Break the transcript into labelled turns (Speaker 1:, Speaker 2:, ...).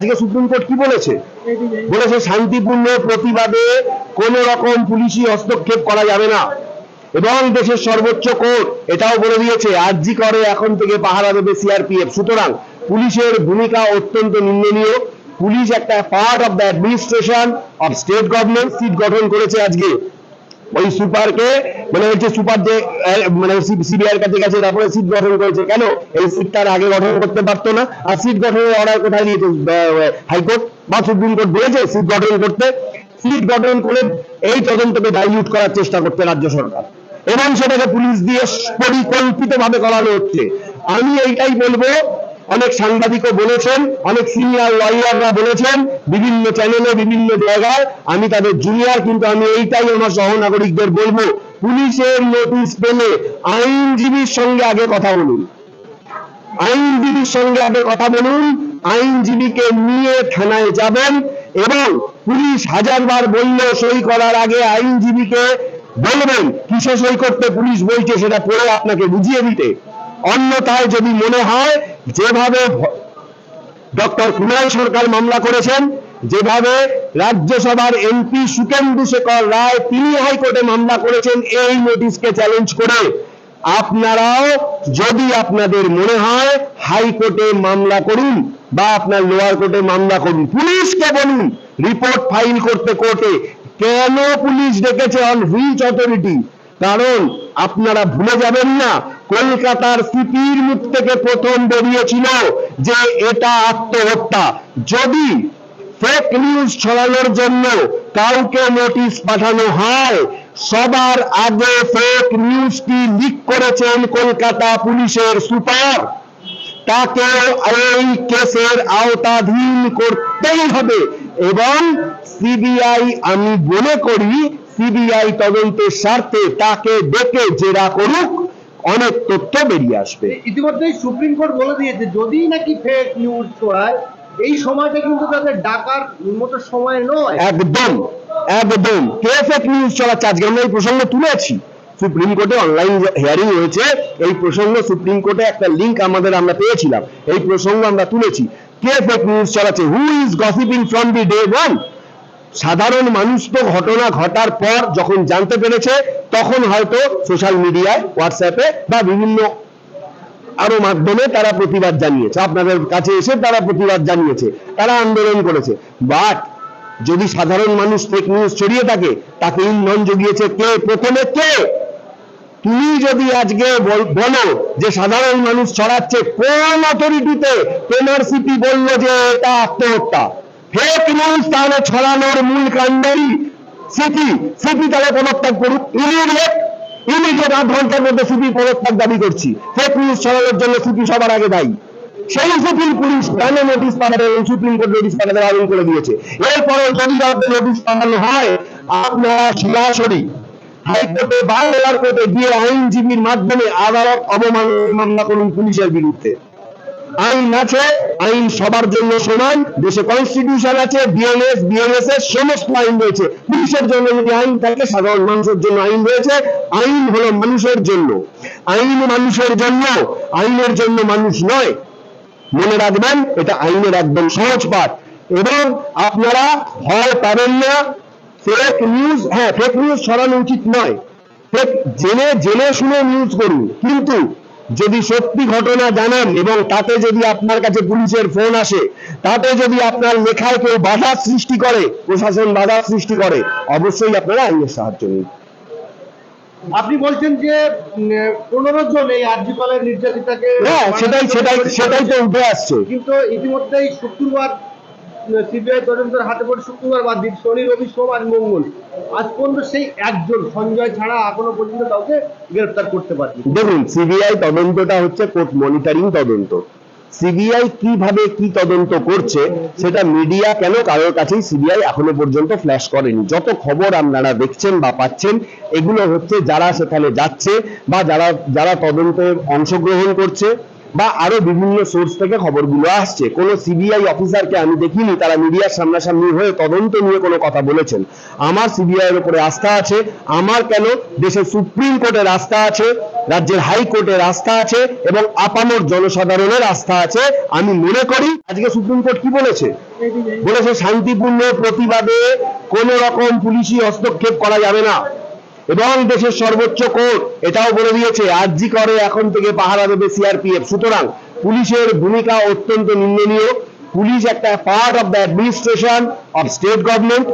Speaker 1: আজকে supreme court কি বলেছে? বলেছে শান্তিপূর্ণ প্রতিবাদে কোন রকম পুলিশি হস্তক্ষেপ করা যাবে না। এবং দেশের সর্বোচ্চ কোর্ট এটাও বলে দিয়েছে, আরজি করে এখন থেকে পাহারা দেবে সিআরপিএফ। সুতরাং পুলিশের ভূমিকা অত্যন্ত নিন্দনীয়। পুলিশ একটা part of the administration of state government SIT গঠন করেছে আজকে। ওই সুপারকে মানে হচ্ছে সুপার যে মানে সিবিআই কাছে গেছে, তারপরে সিট গঠন করেছে। কেন? এই সিট তার আগে গঠন করতে পারতো না। আর সিট গঠনের অর্ডার কোথায় দিয়েছে হাইকোর্ট? বা সুপ্রিম কোর্ট বলেছে সিট গঠন করতে। সিট গঠন করে এই তদন্তকে ডাইলিউট করার চেষ্টা করতে রাজ্য সরকার। এবং সেটাকে পুলিশ দিয়ে পরিকল্পিত ভাবে করানো হচ্ছে। আমি এইটাই বলব অনেক সাংবাদিকও বলেছেন, অনেক সিনিয়র লয়াররা বলেছেন, বিভিন্ন চ্যানেলে বিভিন্ন জায়গায়, আমি তাদের জুনিয়র কিন্তু আমি এইটাই আমার সহনাগরিকদের বলব, পুলিশের নোটিশ পেলে আইনজীবীর সঙ্গে আগে কথা বলুন। আইনজীবীর সঙ্গে আগে কথা বলুন, আইনজীবীকে নিয়ে থানায় যাবেন এবং পুলিশ হাজারবার বলল সই করার আগে আইনজীবীকে বলবেন, কিসে সই করতে পুলিশ বলছে সেটা পড়ে আপনাকে বুঝিয়ে দিতে। অন্যথায় যদি মনে হয় যেভাবে ডক্টর কুণাল সরকার মামলা করেছেন, যেভাবে রাজ্যসভার এমপি সুকেন্দু শেখর রায় তিনি হাইকোর্টে মামলা করেছেন, এই নোটিশকে চ্যালেঞ্জ করে। আপনারাও যদি আপনাদের মনে হয় হাইকোর্টে মামলা করুন বা আপনার লোয়ার কোর্টে মামলা করুন, পুলিশকে বলুন রিপোর্ট ফাইল করতে কোর্টে কেন পুলিশ ডেকেছে অন হুইচ অথরিটি কারণ আপনারা ভুলে যাবেন না কলকাতার সিপির মুখ থেকে প্রথম বেরিয়েছিল যে এটা আত্মহত্যা। যদি ফেক নিউজ ছড়ানোর জন্য কাউকে নোটিশ পাঠানো হয়, সবার আগে ফেক নিউজটি লিক করেছেন কলকাতা পুলিশের সুপার। তাকে এই কেসের আওতাধীন করতেই হবে। এবং সিবিআই, আমি মনে করি, সিবিআই তদন্তের স্বার্থে তাকে ডেকে জেরা করুক। অনেক তথ্য বেরিয়ে আসবে।
Speaker 2: ইতিমধ্যেই সুপ্রিম কোর্ট বলে দিয়েছে যদি নাকি ফেক নিউজ ছড়ায় এই সময়টা কিন্তু তাদের ডাকার মতো সময় নয়।
Speaker 1: একদম একদম। কে ফেক নিউজ চলাচ্ছে আজকে আমরা এই প্রসঙ্গ তুলেছি। সুপ্রিম কোর্টে অনলাইন হিয়ারিং হয়েছে এই প্রসঙ্গ সুপ্রিম কোর্টে একটা লিংক আমাদের আমরা পেয়েছিলাম। এই প্রসঙ্গ আমরা তুলেছি। কে ফেক নিউজ চালাচ্ছে who is gossiping from the day one সাধারণ মানুষ তো ঘটনা ঘটার পর যখন জানতে পেরেছে, তখন হয়তো সোশ্যাল মিডিয়ায় হোয়াটসঅ্যাপে বা বিভিন্ন আরও মাধ্যমে তারা প্রতিবাদ জানিয়েছে। আপনাদের কাছে এসে তারা প্রতিবাদ জানিয়েছে, তারা আন্দোলন করেছে। বাট যদি সাধারণ মানুষ ফেক নিউজ ছড়িয়ে থাকে, তাকে ইন্ধন জুগিয়েছে কে? প্রথমে কে? তুমি যদি আজকে বল- যে সাধারণ মানুষ ছড়াচ্ছে, কোন অথরিটিতে তোমার সিপি বলল যে এটা আত্মহত্যা। ফেক নিউজ তাহলে ছড়ানোর মূল কাণ্ডই সিপি। সিপি তাহলে পদত্যাগ করুক। ইমিডিয়েট ইমিডিয়েট আট ঘণ্টার মধ্যে সিপি পদত্যাগ দাবি করছি, ফেক নিউজ ছড়ানোর জন্য সিপি সবার আগে দায়ী। সেই সুপ্রিম পুলিশ কেন নোটিশ পাঠাতে সুপ্রিম কোর্ট নোটিশ পাঠাতে বারণ করে দিয়েছে। এরপরে যদি নোটিশ পাঠানো হয় আপনারা সরাসরি। হাইকোর্টে বা কোর্টে গিয়ে আইনজীবীর মাধ্যমে আদালত অবমাননার মামলা করুন পুলিশের বিরুদ্ধে। আইন আছে, আইন সবার জন্য সমান, দেশে কনস্টিটিউশন আছে বিএনএস বিএনএস এর সমস্ত আইন রয়েছে। পুলিশের জন্য যদি আইন থাকে, সাধারণ মানুষের জন্য আইন রয়েছে। আইন হলো মানুষের জন্য। আইন মানুষের জন্য, আইনের জন্য মানুষ নয়। মনে রাখবেন, এটা আইনের একদম সহজ পাঠ। এবং আপনারা ভয় পাবেন না ফেক নিউজ হ্যাঁ ফেক নিউজ ছড়ানো উচিত নয়। ফেক জেনে জেনে শুনে নিউজ করুন। কিন্তু যদি সত্যি ঘটনা জানেন এবং তাতে যদি আপনার কাছে পুলিশের ফোন আসে তাতে যদি আপনার লেখায় কেউ বাধা সৃষ্টি করে প্রশাসন বাধা সৃষ্টি করে অবশ্যই আপনারা আইনের সাহায্য নিন।
Speaker 2: আপনি বলছেন যে পনেরো জন এই আর্জিপালের নির্যাতিতাকে
Speaker 1: হ্যাঁ সেটাই সেটাই সেটাই তো উঠে আসছে।
Speaker 2: কিন্তু ইতিমধ্যেই শুক্রবার সিবিআই তদন্তের হাতে পড়ে শুক্রবার বাদ দিন শনি, রবি, সোম আজ মঙ্গল। আজ পর্যন্ত সেই একজন, সঞ্জয় ছাড়া এখনও পর্যন্ত কাউকে গ্রেফতার করতে পারেনি।
Speaker 1: দেখুন, সিবিআই তদন্তটা হচ্ছে কোর্ট মনিটরিং তদন্ত। সিবিআই কীভাবে কি তদন্ত করছে, সেটা মিডিয়া কেন কারোর কাছেই সিবিআই এখনও পর্যন্ত ফ্ল্যাশ করেনি? যত খবর আপনারা দেখছেন বা পাচ্ছেন, এগুলো হচ্ছে যারা সেখানে যাচ্ছে বা যারা যারা তদন্তে অংশগ্রহণ করছে বা আরও বিভিন্ন সোর্স থেকে খবরগুলো আসছে। কোনো সিবিআই অফিসারকে আমি দেখিনি, তারা মিডিয়ার সামনাসামনি হয়ে তদন্ত নিয়ে কোনো কথা বলেছেন। আমার সিবিআই এর উপরে আস্থা আছে, আমার কেন দেশের সুপ্রিম কোর্টের আস্থা আছে, রাজ্যের হাইকোর্টের আস্থা আছে, এবং আপামর জনসাধারণের আস্থা আছে, আমি মনে করি আজকে সুপ্রিম কোর্ট কি বলেছে? বলেছে শান্তিপূর্ণ প্রতিবাদে কোন রকম পুলিশি হস্তক্ষেপ করা যাবে না। এবং দেশের সর্বোচ্চ কোর্ট এটাও বলে দিয়েছে আরজি করে এখন থেকে পাহারা দেবে সিআরপিএফ সুতরাং পুলিশের ভূমিকা অত্যন্ত নিন্দনীয়। পুলিশ একটা part of the administration of state government